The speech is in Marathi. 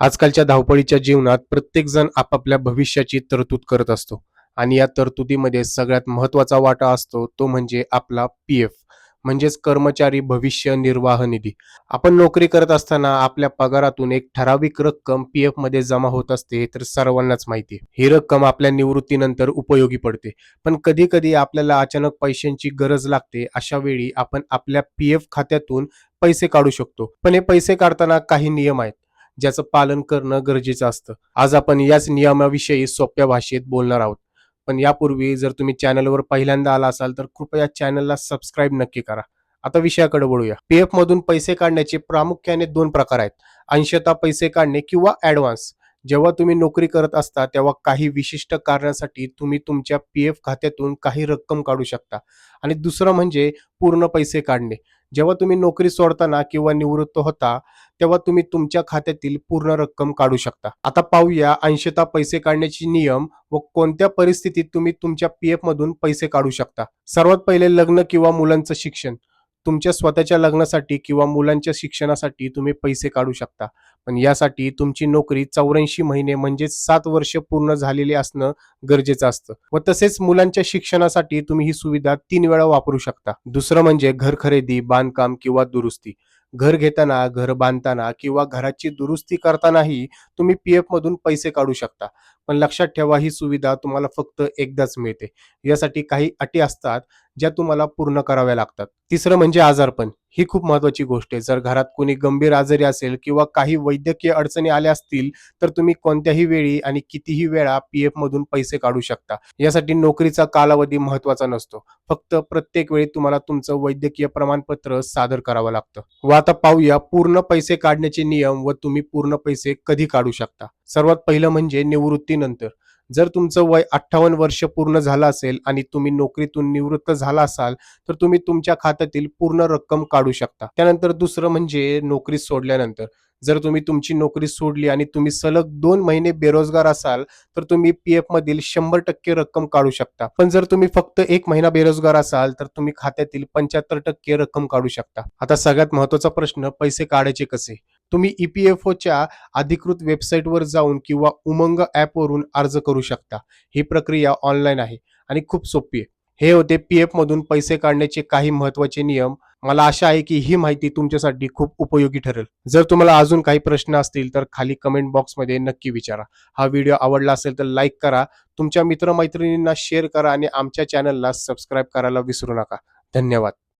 आजकालच्या धावपळीच्या जीवनात प्रत्येकजण आपापल्या भविष्याची तरतूद करत असतो. आणि या तरतुदीमध्ये सगळ्यात महत्त्वाचा वाटा असतो तो म्हणजे आपला पी एफ म्हणजेच कर्मचारी भविष्य निर्वाह निधी. आपण नोकरी करत असताना आपल्या पगारातून एक ठराविक रक्कम पी एफमध्ये जमा होत असते हे तर सर्वांनाच माहिती आहे. ही रक्कम आपल्या निवृत्तीनंतर उपयोगी पडते. पण कधी कधी आपल्याला अचानक पैशांची गरज लागते अशा वेळी आपण आपल्या पी एफ खात्यातून पैसे काढू शकतो. पण हे पैसे काढताना काही नियम आहेत. ज्याचं पालन करणं गरजेचं असतं. आज आपण याच नियमाविषयी सोप्या भाषेत बोलणार आहोत. पण यापूर्वी जर तुम्ही चॅनलवर पहिल्यांदा आला असाल तर कृपया चॅनलला सबस्क्राईब नक्की करा. आता विषयाकडे वळूया. पीएफ मधून पैसे काढण्याचे प्रामुख्याने दोन प्रकार आहेत. अंशतः पैसे काढणे किंवा ऍडव्हान्स जेव्हा तुम्ही नोकरी करत असता तेव्हा काही विशिष्ट कारणासाठी तुम्ही तुमच्या पी एफ खात्यातून काही रक्कम काढू शकता. आणि दुसरं म्हणजे पूर्ण पैसे काढणे. जेव्हा तुम्ही नोकरी सोडताना किंवा निवृत्त होता तेव्हा तुम्ही तुमच्या खात्यातील पूर्ण रक्कम काढू शकता. आता पाहूया अंशतः पैसे काढण्याची नियम व कोणत्या परिस्थितीत तुम्ही तुमच्या पी एफ मधून पैसे काढू शकता. सर्वात पहिले लग्न किंवा मुलांचं शिक्षण. तुमच्या स्वतःच्या लग्नासाठी किंवा मुलांच्या शिक्षणासाठी तुम्ही पैसे काढू शकता. पण यासाठी तुमची नोकरी चौऱ्याऐंशी महिने म्हणजे सात वर्ष पूर्ण झालेली असणं गरजेचं असतं. व तसेच मुलांच्या शिक्षणासाठी तुम्ही ही सुविधा तीन वेळा वापरू शकता. दुसरं म्हणजे घर खरेदी बांधकाम किंवा दुरुस्ती. घर घेताना घर बांधताना किंवा घराची दुरुस्ती करतानाही तुम्ही पी एफ मधून पैसे काढू शकता. पण लक्षात ठेवा ही सुविधा तुम्हाला फक्त एकदाच मिळते. यासाठी काही अटी असतात ज्या तुम्हाला पूर्ण कराव्या लागतात. तिसरं म्हणजे आजारपण. ही खूप महत्वाची गोष्ट आहे. जर घरात कोणी गंभीर आजारी असेल किंवा काही वैद्यकीय अडचणी आल्या असतील तर तुम्ही कोणत्याही वेळी आणि कितीही वेळा पी एफ मधून पैसे काढू शकता. यासाठी नोकरीचा कालावधी महत्त्वाचा नसतो. फक्त प्रत्येक वेळी तुम्हाला तुमचं वैद्यकीय प्रमाणपत्र सादर करावं लागतं. व आता पाहूया पूर्ण पैसे काढण्याचे नियम व तुम्ही पूर्ण पैसे कधी काढू शकता. सर्वात पहिलं म्हणजे निवृत्तीनंतर. जर तुमचं वय अठ्ठावन्न वर्ष पूर्ण झालं असेल आणि तुम्ही नोकरीतून निवृत्त झाला असाल तर तुम्ही तुमच्या खात्यातील पूर्ण रक्कम काढू शकता. त्यानंतर दुसरं म्हणजे नोकरी सोडल्यानंतर. जर तुम्ही तुमची नोकरी सोडली आणि तुम्ही सलग दोन महिने बेरोजगार असाल तर तुम्ही पी एफ मधील शंभर टक्के रक्कम काढू शकता. पण जर तुम्ही फक्त एक महिना बेरोजगार असाल तर तुम्ही खात्यातील पंच्याहत्तर टक्के रक्कम काढू शकता. आता सगळ्यात महत्त्वाचा प्रश्न पैसे काढायचे कसे? तुम्ही ई पी एफ ओच्या अधिकृत वेबसाईटवर जाऊन किंवा उमंग ॲपवरून अर्ज करू शकता. ही प्रक्रिया ऑनलाईन आहे आणि खूप सोपी आहे. हे होते पी एफमधून पैसे काढण्याचे काही महत्त्वाचे नियम. मला आशा आहे की ही माहिती तुमच्यासाठी खूप उपयोगी ठरेल. जर तुम्हाला अजून काही प्रश्न असतील तर खाली कमेंट बॉक्समध्ये नक्की विचारा. हा व्हिडिओ आवडला असेल तर लाईक करा. तुमच्या मित्रमैत्रिणींना शेअर करा आणि आमच्या चॅनलला सबस्क्राईब करायला विसरू नका. धन्यवाद.